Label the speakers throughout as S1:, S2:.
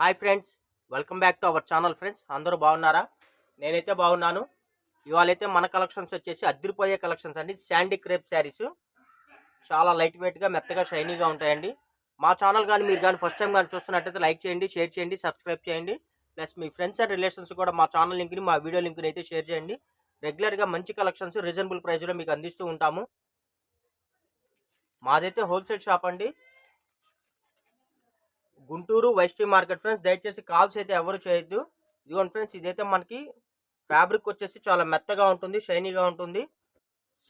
S1: Hi friends welcome back to our channel friends. అందరూ బాగున్నారా? నేనైతే బాగున్నాను. ఇవాళైతే మన కలెక్షన్స్ వచ్చేసి అద్దరిపోయే కలెక్షన్స్ అండి. Sandy crepe saris. చాలా లైట్ వెయిట్గా మెత్తగా షైనీగా ఉంటాయండి. మా ఛానల్ కానీ మీరు కానీ ఫస్ట్ టైం కానీ చూస్తున్నట్టయితే లైక్ చేయండి షేర్ చేయండి సబ్స్క్రైబ్ చేయండి. ప్లస్ మీ ఫ్రెండ్స్ అండ్ రిలేషన్స్ కూడా మా ఛానల్ లింక్ని మా వీడియో లింక్ని అయితే షేర్ చేయండి. రెగ్యులర్గా మంచి కలెక్షన్స్ రీజనబుల్ ప్రైస్లో మీకు అందిస్తూ ఉంటాము. మాదైతే హోల్సేల్ షాప్ అండి. గుంటూరు వైస్టీ మార్కెట్ ఫ్రెండ్స్ దయచేసి కాల్స్ అయితే ఎవరు చేయొద్దు. ఇదిగోండి ఫ్రెండ్స్ ఇదైతే మనకి ఫ్యాబ్రిక్ వచ్చేసి చాలా మెత్తగా ఉంటుంది షైనీగా ఉంటుంది.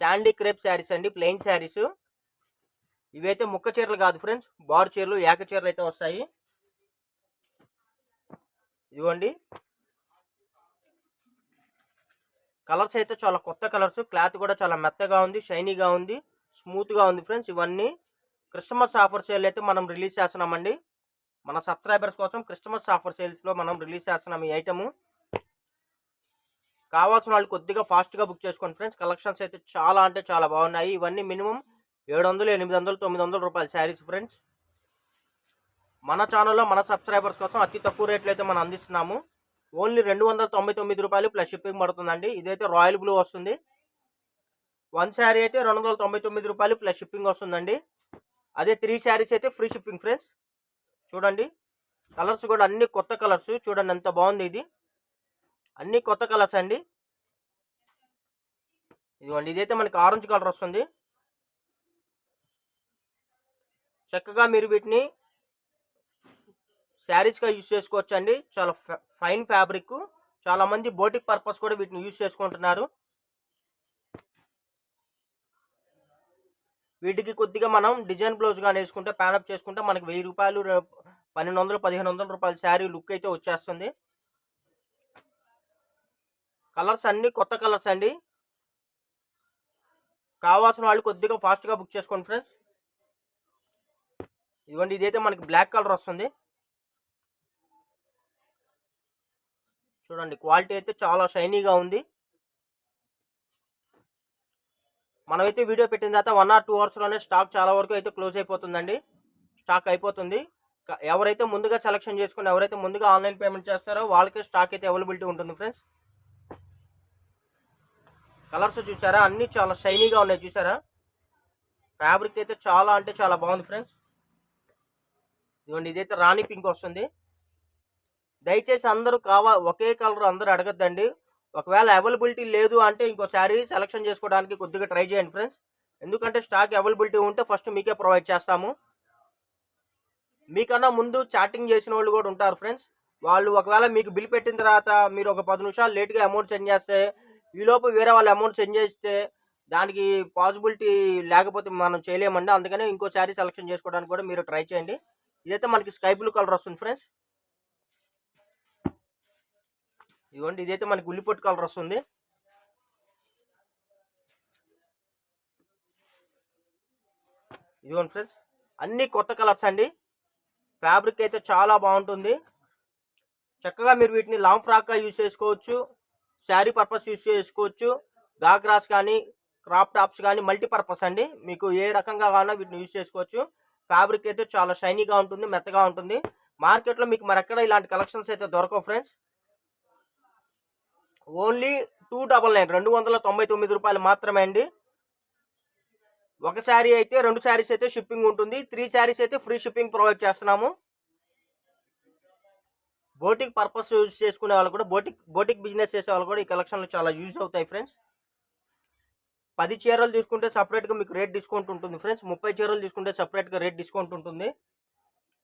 S1: శాండీ క్రేప్ శారీస్ అండి ప్లెయిన్ శారీస్ ఇవైతే ముక్క చీరలు కాదు ఫ్రెండ్స్ బార్ చీరలు ఏక చీరలు అయితే వస్తాయి. ఇదిగోండి. కలర్స్ అయితే చాలా కొత్త కలర్స్ క్లాత్ కూడా చాలా మెత్తగా ఉంది షైనీగా ఉంది స్మూత్గా ఉంది ఫ్రెండ్స్ ఇవన్నీ. క్రిస్మస్ ఆఫర్ సేల్ అయితే మనం రిలీజ్ చేస్తున్నామండి. మన సబ్స్క్రైబర్స్ కోసం క్రిస్మస్ ఆఫర్ సేల్స్లో మనం రిలీజ్ చేస్తున్నాం ఈ ఐటము. కావాల్సిన వాళ్ళు కొద్దిగా ఫాస్ట్గా బుక్ చేసుకోండి ఫ్రెండ్స్. కలెక్షన్స్ అయితే చాలా అంటే చాలా బాగున్నాయి. ఇవన్నీ మినిమం ఏడు వందలు ఎనిమిది వందలు తొమ్మిది వందల రూపాయల శారీస్ ఫ్రెండ్స్. మన ఛానల్లో మన సబ్స్క్రైబర్స్ కోసం అతి తక్కువ రేట్లు అయితే మనం అందిస్తున్నాము. ఓన్లీ రెండు వందల తొంభై తొమ్మిది రూపాయలు ప్లస్ షిప్పింగ్ పడుతుందండి. ఇదైతే రాయల్ బ్లూ వస్తుంది. వన్ శారీ అయితే రెండు వందల తొంభై తొమ్మిది రూపాయలు ప్లస్ షిప్పింగ్ వస్తుందండి. అదే త్రీ శారీస్ అయితే ఫ్రీ షిప్పింగ్ ఫ్రెండ్స్. చూడండి. కలర్స్ కూడా అన్ని కొత్త కలర్స్. చూడండి ఎంత బాగుంది ఇది. అన్ని కొత్త కలర్స్ అండి. ఇదిగోండి ఇదైతే మనకి ఆరెంజ్ కలర్ వస్తుంది. చక్కగా మీరు వీటిని శారీస్గా యూజ్ చేసుకోవచ్చు అండి చాలా ఫైన్ ఫ్యాబ్రిక్. చాలామంది బోటిక్ పర్పస్ కూడా వీటిని యూజ్ చేసుకుంటున్నారు. వీటికి కొద్దిగా మనం డిజైన్ బ్లౌజ్ కానీ వేసుకుంటే ప్యానప్ చేసుకుంటే మనకి వెయ్యి రూపాయలు పన్నెండు వందలు పదిహేను వందల రూపాయల శారీ లుక్ అయితే వచ్చేస్తుంది. కలర్స్ అన్నీ కొత్త కలర్స్ అండి. కావాల్సిన వాళ్ళు కొద్దిగా ఫాస్ట్గా బుక్ చేసుకోండి ఫ్రెండ్స్. ఇదిగోండి ఇదైతే మనకి బ్లాక్ కలర్ వస్తుంది. చూడండి క్వాలిటీ అయితే చాలా షైనీగా ఉంది. మనమైతే వీడియో పెట్టిన తర్వాత వన్ ఆర్ టూ అవర్స్లోనే స్టాక్ చాలా వరకు అయితే క్లోజ్ అయిపోతుందండి. స్టాక్ అయిపోతుంది. ఎవరైతే ముందుగా సెలెక్షన్ చేసుకుని ఎవరైతే ముందుగా ఆన్లైన్ పేమెంట్ చేస్తారో వాళ్ళకే స్టాక్ అయితే అవైలబిలిటీ ఉంటుంది ఫ్రెండ్స్ కలర్స్ చూసారా? అన్నీ చాలా షైనీగా ఉన్నాయి చూసారా? ఫ్యాబ్రిక్ అయితే చాలా అంటే చాలా బాగుంది ఫ్రెండ్స్ ఇదిగోండి ఇదైతే రాణి పింక్ వస్తుంది. దయచేసి అందరూ కావా ఒకే కలర్ అందరూ అడగద్దండి. ఒకవేళ అవైలబిలిటీ లేదు అంటే ఇంకో శారీ సెలెక్షన్ చేసుకోవడానికి కొద్దిగా ట్రై చేయండి ఫ్రెండ్స్ ఎందుకంటే స్టాక్ అవైలబిలిటీ ఉంటే ఫస్ట్ మీకే ప్రొవైడ్ చేస్తాము. మీకన్నా ముందు చాటింగ్ చేసిన వాళ్ళు కూడా ఉంటారు ఫ్రెండ్స్ వాళ్ళు ఒకవేళ మీకు బిల్ పెట్టిన తర్వాత మీరు ఒక పది నిమిషాలు లేట్గా అమౌంట్ సెండ్ చేస్తే ఈలోపు వేరే వాళ్ళు అమౌంట్ సెండ్ చేస్తే దానికి పాసిబిలిటీ లేకపోతే మనం చేయలేమండి. అందుకనే ఇంకో శారీ సెలెక్షన్ చేసుకోవడానికి కూడా మీరు ట్రై చేయండి. ఇదైతే మనకి స్కై బ్లూ కలర్ వస్తుంది ఫ్రెండ్స్ ఇదిగోండి ఇదైతే మనకి ఉల్లిపొట్టు కలర్ వస్తుంది. ఇదిగోండి ఫ్రెండ్స్ అన్ని కొత్త కలర్స్ అండి. ఫ్యాబ్రిక్ అయితే చాలా బాగుంటుంది. చక్కగా మీరు వీటిని లాంగ్ ఫ్రాక్గా యూజ్ చేసుకోవచ్చు శారీ పర్పస్ యూజ్ చేసుకోవచ్చు గాగ్రాస్ కానీ క్రాప్ టాప్స్ కానీ మల్టీపర్పస్ అండి. మీకు ఏ రకంగా కావాలన్నా వీటిని యూజ్ చేసుకోవచ్చు. ఫ్యాబ్రిక్ అయితే చాలా షైనీగా ఉంటుంది మెత్తగా ఉంటుంది. మార్కెట్లో మీకు మరెక్కడ ఇలాంటి కలెక్షన్స్ అయితే దొరకవు friends. Only two double nine రెండు వందల తొంభై తొమ్మిది రూపాయలు మాత్రమే అండి. ఒక శారీ అయితే రెండు శారీస్ అయితే షిప్పింగ్ ఉంటుంది. త్రీ శారీస్ అయితే ఫ్రీ షిప్పింగ్ ప్రొవైడ్ చేస్తున్నాము. బోటిక్ పర్పస్ యూజ్ చేసుకునే వాళ్ళు కూడా బోటిక్ బోటిక్ బిజినెస్ చేసే వాళ్ళు కూడా ఈ కలెక్షన్లు చాలా యూజ్ అవుతాయి ఫ్రెండ్స్. పది చీరలు తీసుకుంటే సపరేట్గా మీకు రేట్ డిస్కౌంట్ ఉంటుంది ఫ్రెండ్స్. ముప్పై చీరలు తీసుకుంటే సపరేట్గా రేట్ డిస్కౌంట్ ఉంటుంది.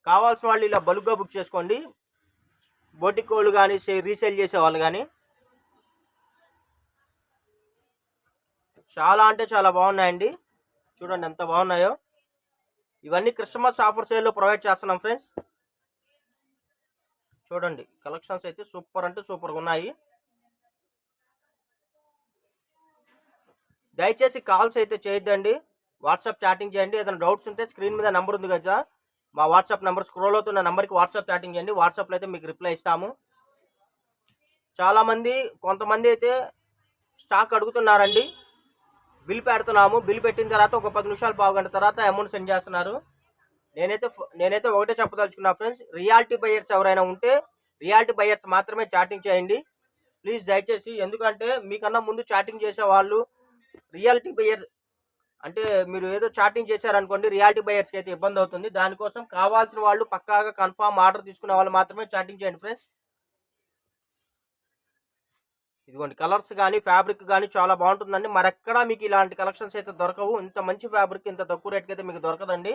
S1: కావాల్సిన వాళ్ళు ఇలా బల్క్గా బుక్ చేసుకోండి. బోటిక్ వాళ్ళు కానీ రీసేల్ చేసే వాళ్ళు కానీ. చాలా అంటే చాలా బాగున్నాయండి. చూడండి ఎంత బాగున్నాయో. ఇవన్నీ క్రిస్మస్ ఆఫర్ సేల్లో ప్రొవైడ్ చేస్తున్నాం ఫ్రెండ్స్. చూడండి కలెక్షన్స్ అయితే సూపర్ అంటే సూపర్గా ఉన్నాయి. దయచేసి కాల్స్ అయితే చేయొద్దండి. వాట్సాప్ చాటింగ్ చేయండి. ఏదైనా డౌట్స్ ఉంటే స్క్రీన్ మీద నెంబర్ ఉంది కదా. మా వాట్సాప్ నెంబర్ స్క్రోల్ అవుతున్న నెంబర్కి వాట్సాప్ చాటింగ్ చేయండి. వాట్సాప్లో అయితే మీకు రిప్లై ఇస్తాము. చాలామంది కొంతమంది అయితే స్టాక్ అడుగుతున్నారండి. బిల్ పెడుతున్నాము. బిల్ పెట్టిన తర్వాత ఒక పది నిమిషాలు పావుగంట తర్వాత అమౌంట్ సెండ్ చేస్తున్నారు. నేనైతే నేనైతే ఒకటే చెప్పదలుచుకున్నా ఫ్రెండ్స్ రియాలిటీ బయర్స్ ఎవరైనా ఉంటే రియాలిటీ బయర్స్ మాత్రమే చాటింగ్ చేయండి. ప్లీజ్ దయచేసి ఎందుకంటే మీకన్నా ముందు చాటింగ్ చేసే వాళ్ళు రియాలిటీ బయర్ అంటే మీరు ఏదో చాటింగ్ చేశారనుకోండి రియాలిటీ బయర్స్కి అయితే ఇబ్బంది అవుతుంది. దానికోసం కావాల్సిన వాళ్ళు పక్కాగా కన్ఫామ్ ఆర్డర్ తీసుకునే వాళ్ళు మాత్రమే చాటింగ్ చేయండి ఫ్రెండ్స్. ఇదిగోండి కలర్స్ కానీ ఫ్యాబ్రిక్ కానీ చాలా బాగుంటుందండి. మరెక్కడా మీకు ఇలాంటి కలెక్షన్స్ అయితే దొరకవు. ఇంత మంచి ఫ్యాబ్రిక్ ఇంత తక్కువ రేట్కి అయితే మీకు దొరకదండి.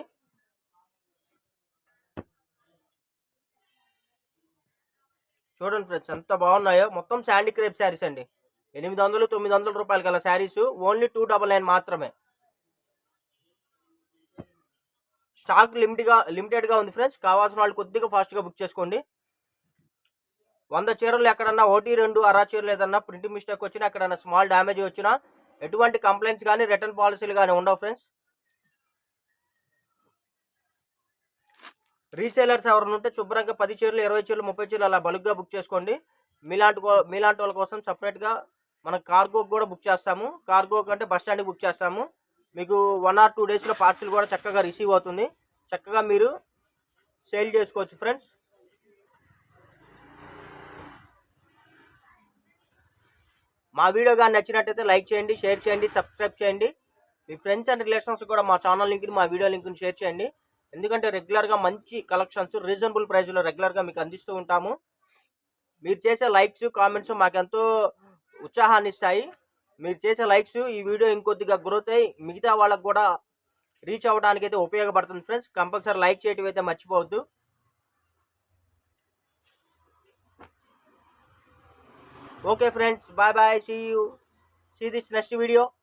S1: చూడండి ఫ్రెండ్స్ ఎంత బాగున్నాయో. మొత్తం శాండీ క్రేప్ శారీస్ అండి. ఎనిమిది వందలు తొమ్మిది వందల రూపాయలు గల saris. Only two double nine మాత్రమే. స్టాక్ లిమిట్గా లిమిటెడ్గా ఉంది ఫ్రెండ్స్. కావాల్సిన వాళ్ళు కొద్దిగా ఫాస్ట్గా బుక్ చేసుకోండి. వంద చీరలు ఎక్కడన్నా ఒకటి రెండు అరా చీరలు ఏదన్నా ప్రింటింగ్ మిస్టేక్ వచ్చినా ఎక్కడన్నా స్మాల్ డ్యామేజ్ వచ్చినా ఎటువంటి కంప్లైంట్స్ కానీ రిటర్న్ పాలసీలు కానీ ఉండవు ఫ్రెండ్స్ రీసేలర్స్ ఎవరైనా ఉంటే శుభ్రంగా పది చీరలు ఇరవై చీరలు ముప్పై చీరలు అలా బలుగ్గా బుక్ చేసుకోండి. మీలాంటి మీలాంటి వాళ్ళ కోసం సపరేట్గా మనం కార్గోకి కూడా బుక్ చేస్తాము. కార్గో కంటే బస్ స్టాండ్కి బుక్ చేస్తాము. మీకు వన్ ఆర్ టూ డేస్లో పార్సిల్ కూడా చక్కగా రిసీవ్ అవుతుంది. చక్కగా మీరు సేల్ చేసుకోవచ్చు ఫ్రెండ్స్ మా వీడియో కానీ నచ్చినట్టయితే లైక్ చేయండి షేర్ చేయండి సబ్స్క్రైబ్ చేయండి. మీ ఫ్రెండ్స్ అండ్ రిలేషన్స్ కూడా మా ఛానల్ లింక్ని మా వీడియో లింక్ని షేర్ చేయండి. ఎందుకంటే రెగ్యులర్గా మంచి కలెక్షన్స్ రీజనబుల్ ప్రైస్లో రెగ్యులర్గా మీకు అందిస్తూ ఉంటాము. మీరు చేసే లైక్స్ కామెంట్స్ మాకెంతో ఉత్సాహాన్ని ఇస్తాయి. మీరు చేసే లైక్స్ ఈ వీడియో ఇంకొద్దిగా గ్రోత్ అయ్యి మిగతా వాళ్ళకు కూడా రీచ్ అవ్వడానికి అయితే ఉపయోగపడుతుంది ఫ్రెండ్స్. కంపల్సరీ లైక్ చేయటం అయితే మర్చిపోవద్దు. Okay friends, bye bye. See you. See this next video.